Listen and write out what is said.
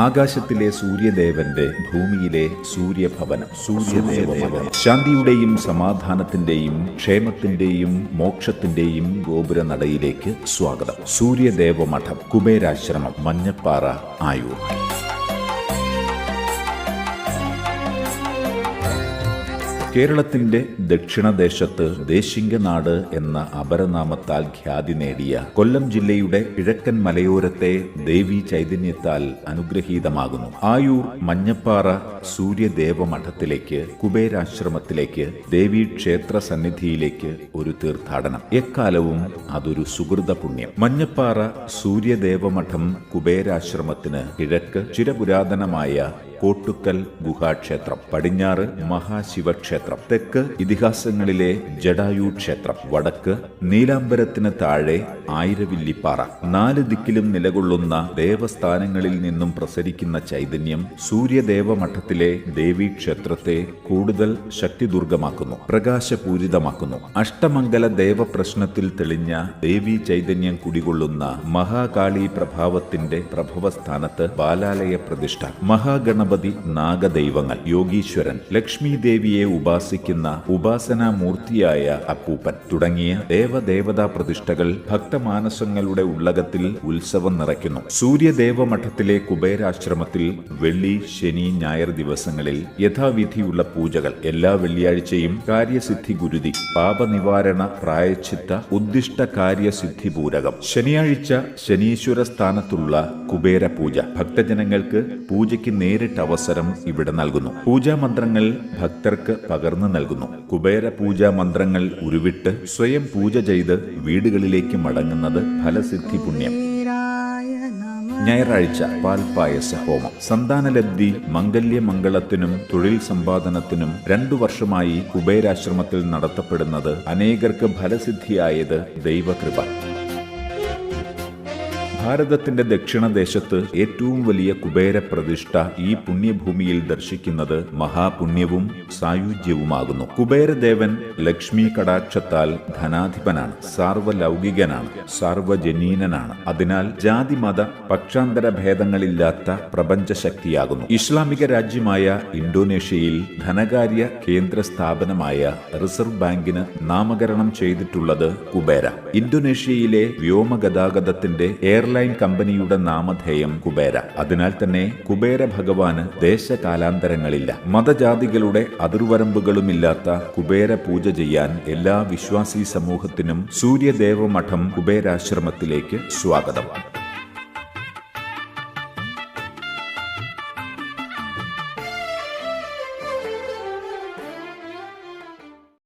ആകാശത്തിലെ സൂര്യദേവന്റെ ഭൂമിയിലെ സൂര്യഭവനം സൂര്യദേവഭവനം. ശാന്തിയുടെയും സമാധാനത്തിന്റെയും ക്ഷേമത്തിന്റെയും മോക്ഷത്തിന്റെയും ഗോപുരനടയിലേക്ക് സ്വാഗതം. സൂര്യദേവമഠം കുബേരാശ്രമം മഞ്ഞപ്പാറ ആയൂർ. കേരളത്തിന്റെ ദക്ഷിണദേശത്ത് ദേശിംഗനാട് എന്ന അപരനാമത്താൽ ഖ്യാതി നേടിയ കൊല്ലം ജില്ലയുടെ കിഴക്കൻ മലയോരത്തെ ദേവി ചൈതന്യത്താൽ അനുഗ്രഹീതമാകുന്നു. ആയൂർ മഞ്ഞപ്പാറ സൂര്യദേവ മഠത്തിലേക്ക് കുബേരാശ്രമത്തിലേക്ക് ദേവി ക്ഷേത്ര സന്നിധിയിലേക്ക് ഒരു തീർത്ഥാടനം. എക്കാലവും അതൊരു സുഹൃത പുണ്യം. മഞ്ഞപ്പാറ സൂര്യദേവ മഠം കുബേരാശ്രമത്തിന് കിഴക്ക് ചിരപുരാതനമായ കോട്ടുക്കൽ ഗുഹാക്ഷേത്രം പടിഞ്ഞാറ് മഹാശിവക്ഷേത്രം തെക്ക് ഇതിഹാസങ്ങളിലെ ജഡായു ക്ഷേത്രം വടക്ക് നീലാംബരത്തിന് താഴെ ആയിരവില്ലിപ്പാറ. നാല് ദിക്കിലും നിലകൊള്ളുന്ന ദേവസ്ഥാനങ്ങളിൽ നിന്നും പ്രസരിക്കുന്ന ചൈതന്യം സൂര്യദേവമഠത്തിലെ ദേവീക്ഷേത്രത്തെ കൂടുതൽ ശക്തിദുർഗമാക്കുന്നു പ്രകാശപൂരിതമാക്കുന്നു. അഷ്ടമംഗല ദേവപ്രശ്നത്തിൽ തെളിഞ്ഞ ദേവി ചൈതന്യം കുടികൊള്ളുന്ന മഹാകാളി പ്രഭാവത്തിന്റെ പ്രഭവസ്ഥാനത്ത് ബാലാലയ പ്രതിഷ്ഠ. മഹാഗണപതി നാഗദൈവങ്ങൾ. യോഗീശ്വരൻ ലക്ഷ്മി ദേവിയെ ഉപാസിക്കുന്ന ഉപാസനാ മൂർത്തിയായ അപ്പൂപ്പൻ തുടങ്ങിയ ദേവദേവതാ പ്രതിഷ്ഠകൾ ഭക്തമാനസങ്ങളുടെ ഉള്ളകത്തിൽ ഉത്സവം നിറയ്ക്കുന്നു. സൂര്യദേവ മഠത്തിലെ കുബേരാശ്രമത്തിൽ വെള്ളി ശനി ഞായർ ദിവസങ്ങളിൽ യഥാവിധിയുള്ള പൂജകൾ. എല്ലാ വെള്ളിയാഴ്ചയും കാര്യസിദ്ധി ഗുരുതി പാപനിവാരണ പ്രായച്ചിത്ത ഉദ്ദിഷ്ട കാര്യസിദ്ധി പൂരകം. ശനിയാഴ്ച ശനീശ്വര സ്ഥാനത്തുള്ള കുബേര പൂജ ഭക്തജനങ്ങൾക്ക് പൂജയ്ക്ക് നേരിട്ട് അവസരം ഇവിടെ നൽകുന്നു. പൂജാ മന്ത്രങ്ങൾ ഭക്തർക്ക് പകർന്നു നൽകുന്നു. കുബേര പൂജാ മന്ത്രങ്ങൾ ഉരുവിട്ട് സ്വയം പൂജ ചെയ്ത് വീടുകളിലേക്ക് മടങ്ങുന്നത് ഫലസിദ്ധി പുണ്യം. ഞായറാഴ്ച പാൽപായസ ഹോമം. സന്താനലബ്ധി മംഗല്യമംഗളത്തിനും തൊഴിൽ സമ്പാദനത്തിനും രണ്ടു വർഷമായി കുബേരാശ്രമത്തിൽ നടത്തപ്പെടുന്നത് അനേകർക്ക് ഫലസിദ്ധിയായത് ദൈവകൃപ. ഭാരതത്തിന്റെ ദക്ഷിണദേശത്ത് ഏറ്റവും വലിയ കുബേര പ്രതിഷ്ഠ ഈ പുണ്യഭൂമിയിൽ ദർശിക്കുന്നത് മഹാപുണ്യവും സായുജ്യവുമാകുന്നു. കുബേരദേവൻ ലക്ഷ്മി കടാക്ഷത്താൽ ധനാധിപനാണ് സാർവലൗകികനാണ് സാർവജനീനനാണ്. അതിനാൽ ജാതി മത പക്ഷാന്തര ഭേദങ്ങളില്ലാത്ത പ്രപഞ്ചശക്തിയാകുന്നു. ഇസ്ലാമിക രാജ്യമായ ഇന്തോനേഷ്യയിൽ ധനകാര്യ കേന്ദ്ര സ്ഥാപനമായ റിസർവ് ബാങ്കിന് നാമകരണം ചെയ്തിട്ടുള്ളത് കുബേര. ഇന്തോനേഷ്യയിലെ വ്യോമഗതാഗതത്തിന്റെ എയർലൈൻ കമ്പനിയുടെ നാമധേയം കുബേര. അതിനാൽ തന്നെ കുബേര ഭഗവാന് ദേശകാലാന്തരങ്ങളില്ല. മതജാതികളുടെ അതിർവരമ്പുകളുമില്ലാത്ത കുബേര പൂജ ചെയ്യാൻ എല്ലാ വിശ്വാസി സമൂഹത്തിനും സൂര്യദേവമഠം കുബേരാശ്രമത്തിലേക്ക് സ്വാഗതം.